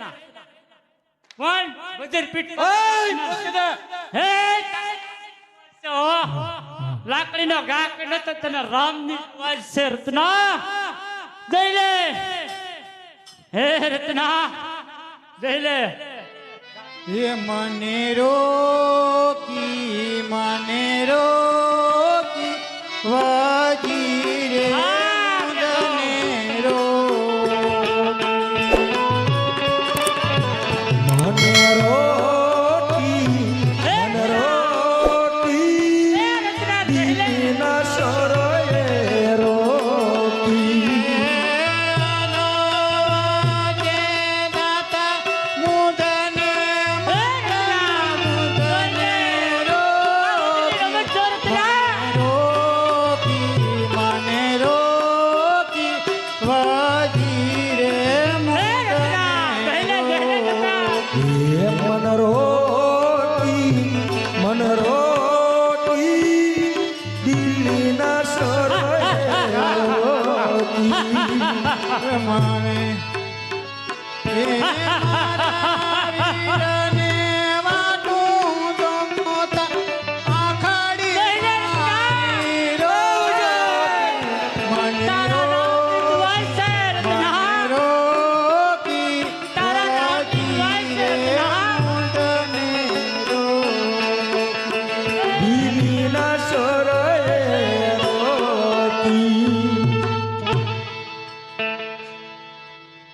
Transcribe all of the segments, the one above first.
ના. વન બજર પીટ હે? લાકડીનો ઘા કે તો તને રામની અવાજ છે રત્ના. જઈ લે. હે રત્ના. જઈ એ મને રો મને રો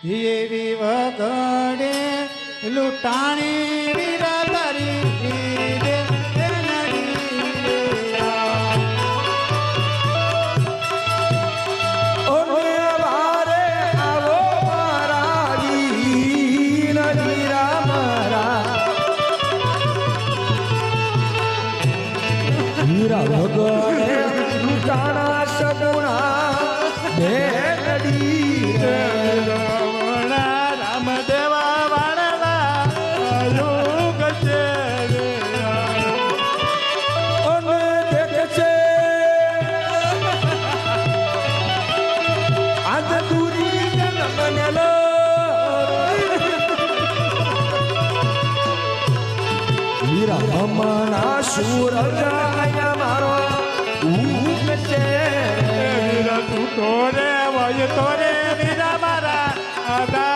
એવી વગડે લૂંટાણી વીરા તારી હીરા ભગવાન ટાણા સગુણા ભેગડી હમણા સુરજાયા મારો. ઊંઘ છે. તું તો રે વય તો રે વીરા મારા.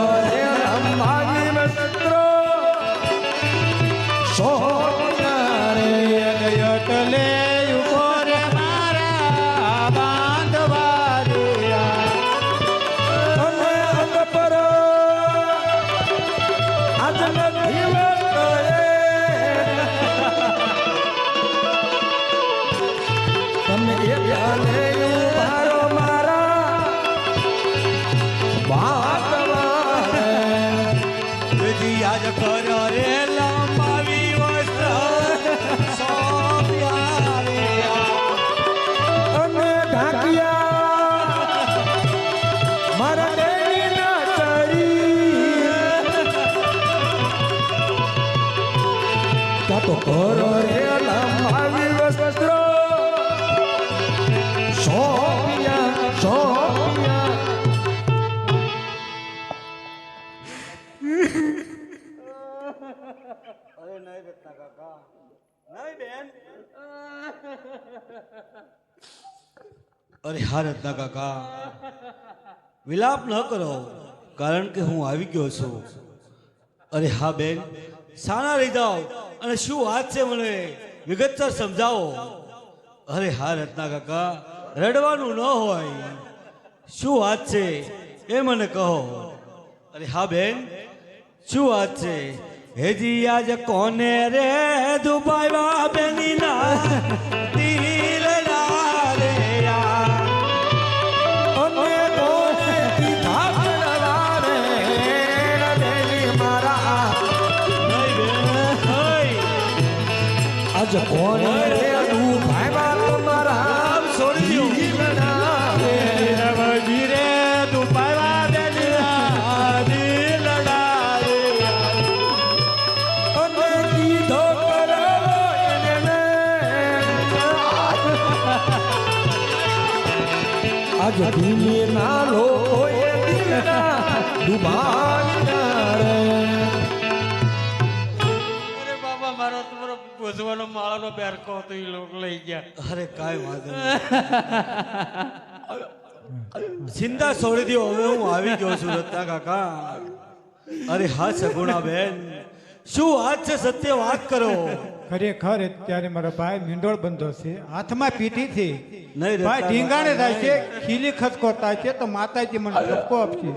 અરે હા રત્ના કાકા. વિલાપ ન કરો, કારણ કે હું આવી ગયો છું. અરે હા બેન સાના લઈ જાઓ અને શું વાત છે મને? વિગતસર સમજાવો. અરે હા, રત્ના કાકા, રડવાનું ન હોય. શું વાત છે? એ મને કહો. અરે હા, બેન. શું વાત છે? હેજી આજ કોને રે દુબાઈ બેની ના આજ કોને તું ભાઈબા તમારા આમ છોડી રવજી રે દુબાઈવા બેની ના. દિલ આજ ના લોકો રે ભોજવાનો માળાનો બેરકો હતો એ લોકો લઈ ગયા. અરે કાંઈ વાંધો ચિંતા છોડી દો હવે હું આવી ગયો છું રત્ના કાકા. અરે હા સગુણા બેન શું વાત છે સત્ય વાત કરો? ખરેખર અત્યારે મારા ભાઈ મીંડોળ બંધો છે. હાથમાં પીઠીથી નહીં ભાઈ ઢીંગાણે થાય છે ખીલી ખસકો થાય છે તો માતાજી મને ઠપકો આપશે.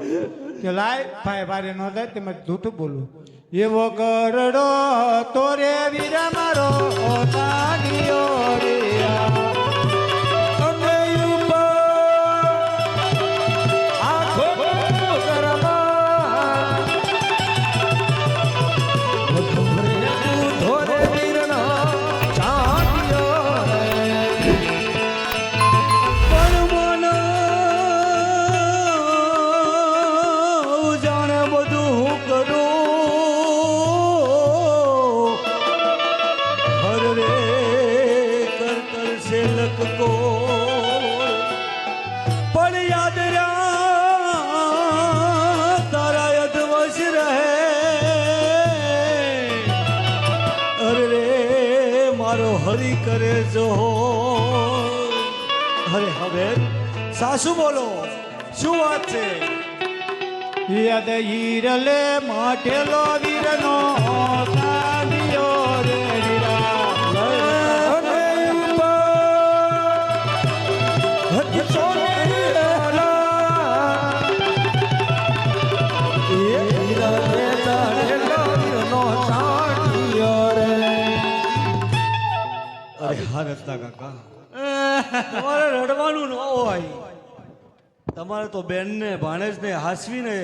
કે લાય ભાઈ વારે ન થાય તેમજ જૂઠું બોલું. એવો કરડો તોરે વીર મારો તાગીયો રે આ. હરી કરે જો. અરે હવે સાસુ બોલો શું વાત છે? યદ હીરલે માટેલો વીરનો રત્ના કાકા. તમારે રડવાનું ન હોય. તમારે તો બેનને ભાણેજને હાસવીને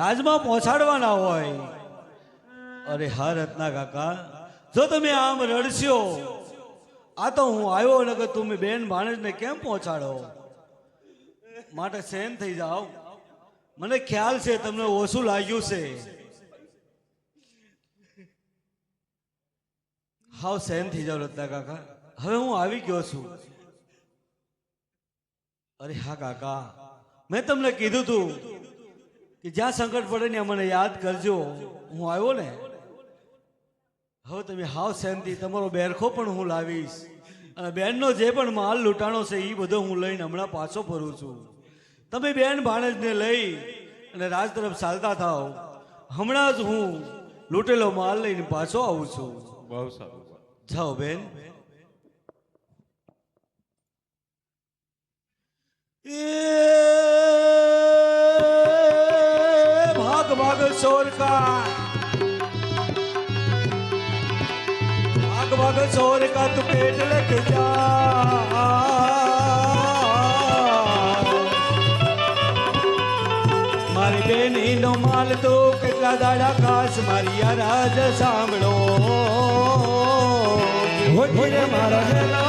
રાજમાં પહોંચાડવાના હોય. અરે હા, રત્ના કાકા, જો તમે આમ રડશો, આ તો હું આવ્યો ને તમે બેન ભાણેજને કેમ પહોંચાડો? માટે સહેન થઈ જાઓ. મને ખ્યાલ છે તમને ઓછું લાગ્યું છે. હાવ સહેન થઈ જાઓ, રત્ના કાકા. હવે હું આવી ગયો છું. અરે હા કાકા. મેં તમને કીધું તું કે જ્યાં સંકટ પડે ને મને યાદ કરજો. હું આવ્યો ને. હવે તમે હાવ સહેનથી તમારો બેરખો પણ હું લાવીશ. અને બેનનો જે પણ માલ લૂંટાણો છે એ બધો હું લઈને હમણાં પાછો ફરું છું. તમે બેન ભાણેજને લઈ અને રાજ તરફ ચાલતા થાવ હમણાં જ હું લૂંટેલો માલ લઈને પાછો આવું છું. બહુ સારું. જાઓ બેન. એ ભાગ ભાગ ચોર કા ભાગ ભાગ ચોર કા તું પેટ લગ જા. મારી બેની નો માલ તો કેટલા દાડા કાશ મારી રાજ સાંભળો. મારા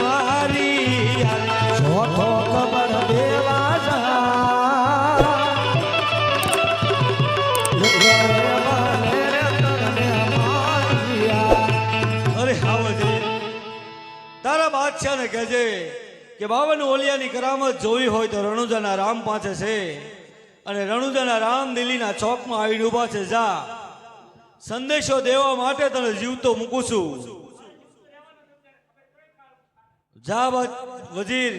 મારી. ચોથો કબર દેવા અરે હાવજે બાદશાહને કહેજે કે બાવન ઓલિયાની કરામત જોવી હોય તો રણુજાના રામ પાસે છે. અને રણુજાના રામ દિલ્હીના ચોકમાં આવીને ઊભા છે, જા. સંદેશો દેવા માટે તને જીવતો મૂકું છું. જા વજીર.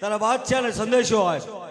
તારા બાદશાહને સંદેશો આપ.